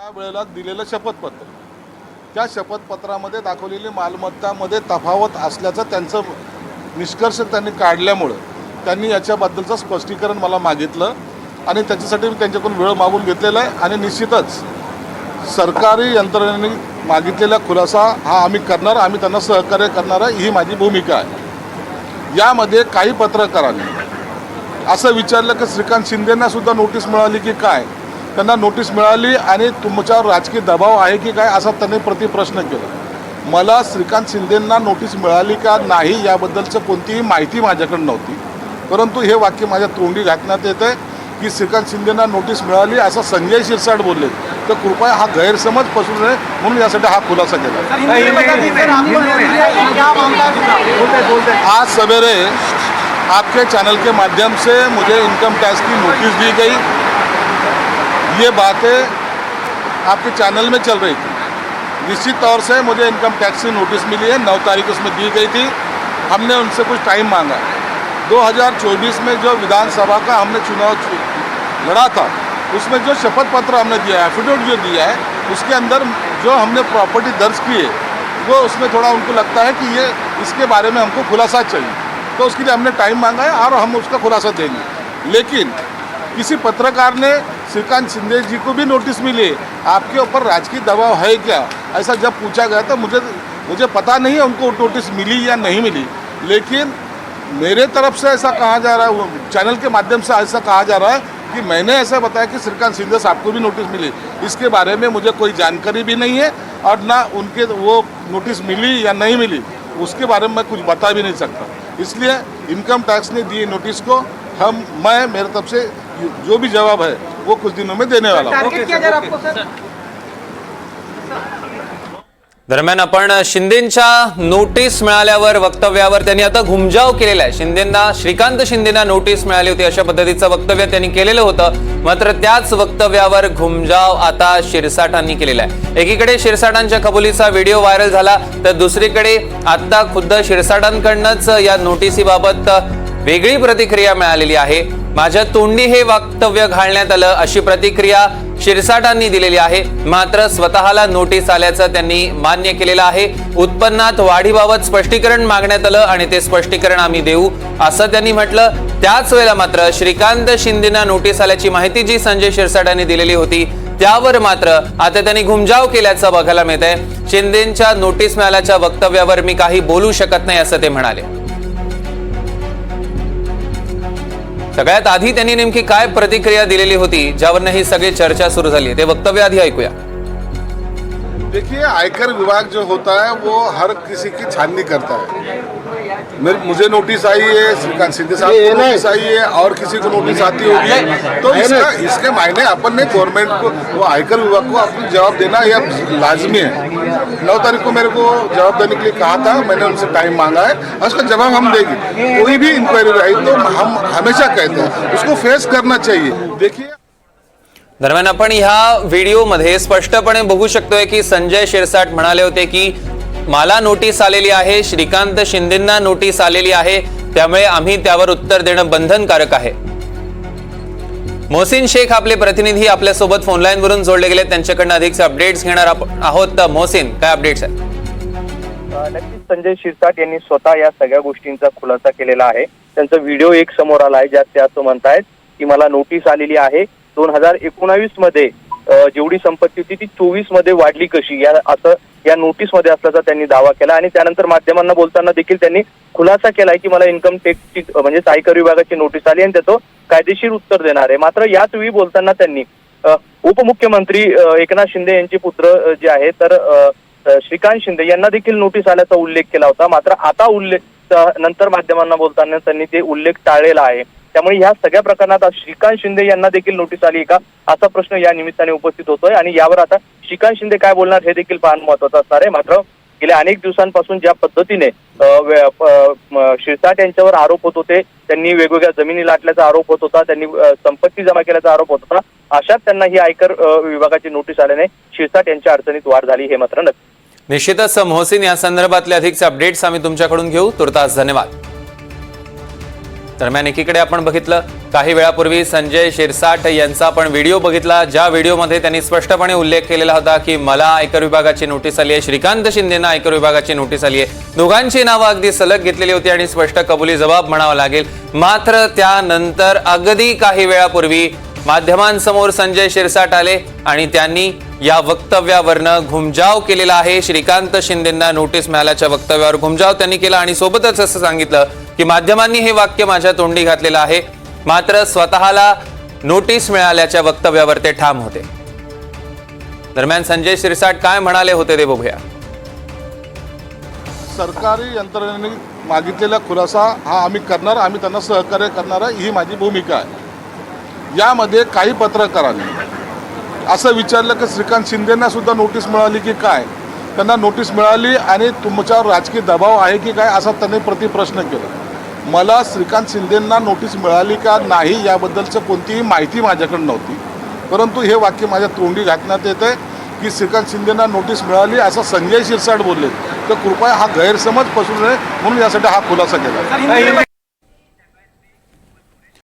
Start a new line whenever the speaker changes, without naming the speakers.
त्यावेळेला दिलेलं शपथपत्र. त्या शपथपत्रामध्ये दाखवलेली मालमत्तामध्ये तफावत असल्याचं त्यांचं निष्कर्ष त्यांनी काढल्यामुळं त्यांनी याच्याबद्दलचं स्पष्टीकरण मला मागितलं आणि त्याच्यासाठी मी त्यांच्याकडून वेळ मागून घेतलेला आहे आणि निश्चितच सरकारी यंत्रणेने मागितलेला खुलासा हा आम्ही करणार आम्ही त्यांना सहकार्य करणार आहे ही माझी भूमिका आहे. यामध्ये काही पत्रकारांनी असं विचारलं की श्रीकांत शिंदेंना सुद्धा नोटीस मिळाली की काय? त्यांना नोटीस मिळाली आणि तुमच्यावर राजकीय दबाव आहे की काय असा त्यांनी प्रतिप्रश्न केला. मला श्रीकांत शिंदेंना नोटीस मिळाली का नाही याबद्दलचं कोणतीही माहिती माझ्याकडे नव्हती. परंतु हे वाक्य माझ्या तोंडी घातण्यात येतं की श्रीकांत शिंदेंना नोटीस मिळाली असं संजय शिरसाट बोलले. तर कृपया हा गैरसमज पसरू नये म्हणून यासाठी हा खुलासा केला. आज सवेरे आपके चैनल के माध्यम से मुझे इनकम टैक्स की नोटिस दी गई। ये बातें आपके चैनल में चल रही थी। निश्चित तौर से मुझे इनकम टैक्स की नोटिस मिली है, नौ तारीख उसमें दी गई थी। हमने उनसे कुछ टाइम मांगा। 2024 में जो विधानसभा का हमने चुनाव लड़ा था, उसमें जो शपथ पत्र हमने दिया है एफिडेविट जो दिया है, उसके अंदर जो हमने प्रॉपर्टी दर्ज की है, वो उसमें थोड़ा उनको लगता है कि ये इसके बारे में हमको खुलासा चाहिए। तो उसके लिए हमने टाइम मांगा है और हम उसका खुलासा देंगे। लेकिन किसी पत्रकार ने श्रीकांत शिंदे जी को भी नोटिस मिली, आपके ऊपर राजकीय दबाव है क्या? ऐसा जब पूछा गया तो मुझे मुझे पता नहीं है उनको नोटिस मिली या नहीं मिली, लेकिन मेरे तरफ़ से ऐसा कहा जा रहा है चैनल के माध्यम से ऐसा कहा जा रहा है कि मैंने ऐसा बताया कि श्रीकांत शिंदे साहब को भी नोटिस मिली। इसके बारे में मुझे कोई जानकारी भी नहीं है और ना उनके वो नोटिस मिली या नहीं मिली, उसके बारे में मैं कुछ बता भी नहीं सकता। इसलिए इनकम टैक्स ने दिए नोटिस को, हम, मैं, मेरे तरफ़ से जो भी जवाब है वो कुछ दिनों में देने वाला
टारगेट किया जा रहा आपको सर
दरम्यान आपण शिंदेच्या नोटीस मिळाल्यावर वक्तव्यावर त्यांनी आता घुमजाव केलेला आहे. शिंदेंना श्रीकांत शिंदेना नोटीस मिळाली होती अशा पद्धतीचं वक्तव्य त्यांनी केलेलं होतं. मात्र त्याच वक्तव्यावर घुमजाव आता शिरसाटांनी केलेला आहे. एकीकडे शिरसाटांच्या कबुलीचा व्हिडिओ व्हायरल झाला तर दुसरीकडे आता खुद्द शिरसाटांकडनंच या नोटिसीबाबत वेगळी प्रतिक्रिया मिळालेली आहे. माझ्या तोंडी हे वक्तव्य घालण्यात आलं अशी प्रतिक्रिया शिरसाटांनी दिलेली आहे. मात्र स्वतःला नोटीस आल्याचं त्यांनी मान्य केलेलं आहे. उत्पन्नात वाढीबाबत स्पष्टीकरण मागण्यात आलं आणि ते स्पष्टीकरण आम्ही देऊ असं त्यांनी म्हटलं. त्याच वेळेला मात्र श्रीकांत शिंदेना नोटीस आल्याची माहिती जी संजय शिरसाटांनी दिलेली होती त्यावर मात्र आता त्यांनी घुमजाव केल्याचं बघायला मिळत आहे शिंदेच्या नोटीस मिळाल्याच्या वक्तव्यावर मी काही बोलू शकत नाही असं ते म्हणाले. सगळ्यात आधी त्यांनी नेमकी काय प्रतिक्रिया दिलेली होती ज्यावरनं ही सगळी चर्चा सुरू झाली ते वक्तव्य आधी ऐकूया.
देखिए आयकर विभाग जो होता है वो हर किसी की छाननी करता है। मेरे मुझे नोटिस आई है श्रीकांत शिंदे साहब को नोटिस आई है और किसी को नोटिस आती होगी। तो इसका इसके मायने अपन ने गवर्नमेंट को वो आयकर विभाग को अपनी जवाब देना यह लाजमी है। नौ तारीख को मेरे को जवाब देने के लिए कहा था मैंने उनसे टाइम मांगा है। उसका जवाब हम देंगे। कोई भी इंक्वायरी आई तो हम हमेशा कहते हैं उसको फेस करना चाहिए। देखिए
दरम्यान आपण ह्या व्हिडिओमध्ये स्पष्टपणे बघू शकतोय की संजय शिरसाट म्हणाले होते की मला नोटीस आलेली आहे श्रीकांत शिंदेंना नोटीस आलेली आहे त्यामुळे आम्ही त्यावर उत्तर देणं बंधनकारक आहे. मोहसिन शेख आपले प्रतिनिधी आपल्यासोबत फोनलाईन वरून जोडले गेले त्यांच्याकडनं अधिकचे अपडेट्स घेणार आहोत. तर मोहसिन काय अपडेट्स आहेत?
नक्कीच संजय शिरसाट यांनी स्वतः या सगळ्या गोष्टींचा खुलासा केलेला आहे. त्यांचा व्हिडिओ एक समोर आला आहे ज्यात ते असं म्हणतायत की मला नोटीस आलेली आहे दोन हजार एकोणावीसमध्ये जेवढी संपत्ती होती ती चोवीसमध्ये वाढली कशी? या असं या नोटीसमध्ये असल्याचा त्यांनी दावा केला आणि त्यानंतर माध्यमांना बोलताना देखील त्यांनी खुलासा केलाय की मला इन्कम टॅक्सची म्हणजे आयकर विभागाची नोटीस आली आणि त्याचं कायदेशीर उत्तर देणार आहे. मात्र याच वेळी बोलताना त्यांनी उपमुख्यमंत्री एकनाथ शिंदे यांचे पुत्र जे आहे तर श्रीकांत शिंदे यांना देखील नोटीस आल्याचा उल्लेख केला होता. मात्र आता उल्लेख नंतर माध्यमांना बोलताना त्यांनी ते उल्लेख टाळलेला आहे. त्यामुळे ह्या सगळ्या प्रकरणात आज श्रीकांत शिंदे यांना देखील नोटीस आली का? असा प्रश्न या निमित्ताने उपस्थित होतोय. आणि यावर आता श्रीकांत शिंदे काय बोलणार हे देखील पाहणं महत्वाचं असणार आहे. मात्र गेल्या अनेक दिवसांपासून ज्या पद्धतीने शिरसाट यांच्यावर आरोप होत होते त्यांनी वेगवेगळ्या जमिनी लाटल्याचा आरोप होत होता त्यांनी संपत्ती जमा केल्याचा आरोप होत होता अशात त्यांना ही आयकर विभागाची नोटीस आल्याने शिरसाट यांच्या अडचणीत वाढ झाली हे मात्र नक्की.
निश्चितच मोहसिन या संदर्भातले अधिकचे अपडेट्स आम्ही तुमच्याकडून घेऊ. तुर्तास धन्यवाद. दरम्यान एकीकडे आपण बघितलं काही वेळापूर्वी संजय शिरसाट यांचा आपण व्हिडिओ बघितला. ज्या व्हिडिओमध्ये त्यांनी स्पष्टपणे उल्लेख केलेला होता की मला आयकर विभागाची नोटीस आली आहे श्रीकांत शिंदेना आयकर विभागाची नोटीस आली आहे. दोघांची नावं अगदी सलग घेतलेली होती आणि स्पष्ट कबुली जबाब म्हणावा लागेल. मात्र त्यानंतर अगदी काही वेळापूर्वी माध्यमांसमोर संजय शिरसाट आले आणि त्यांनी या वक्तव्यावरनं घुमजाव केलेला आहे. श्रीकांत शिंदेंना नोटीस मिळाल्याच्या वक्तव्यावर घुमजाव त्यांनी केला आणि सोबतच असं सांगितलं की माध्यमांनी हे वाक्य माझ्या तोंडी घातलेलं आहे. मात्र स्वतःला नोटीस मिळाल्याच्या वक्तव्यावर ते ठाम होते. दरम्यान संजय शिरसाट काय म्हणाले होते ते बघूया.
सरकारी यंत्रणेने मागितलेला खुलासा हा आम्ही करणार आम्ही त्यांना सहकार्य करणार आहे ही माझी भूमिका आहे. यामध्ये काही पत्रकारांनी असं विचारलं की श्रीकांत शिंदेना सुद्धा नोटीस मिळाली की काय? त्यांना नोटीस मिळाली आणि तुमच्यावर राजकीय दबाव आहे की काय? असा त्यांनी प्रतिप्रश्न केला. मला श्रीकांत शिंदेंना नोटीस मिळाली का नाही याबद्दलचं कोणतीही माहिती माझ्याकडे नव्हती. परंतु हे वाक्य माझ्या तोंडी घातण्यात येतं की श्रीकांत शिंदेंना नोटीस मिळाली असं संजय शिरसाट बोलले. तर कृपया हा गैरसमज पसरू नये म्हणून यासाठी हा खुलासा केला.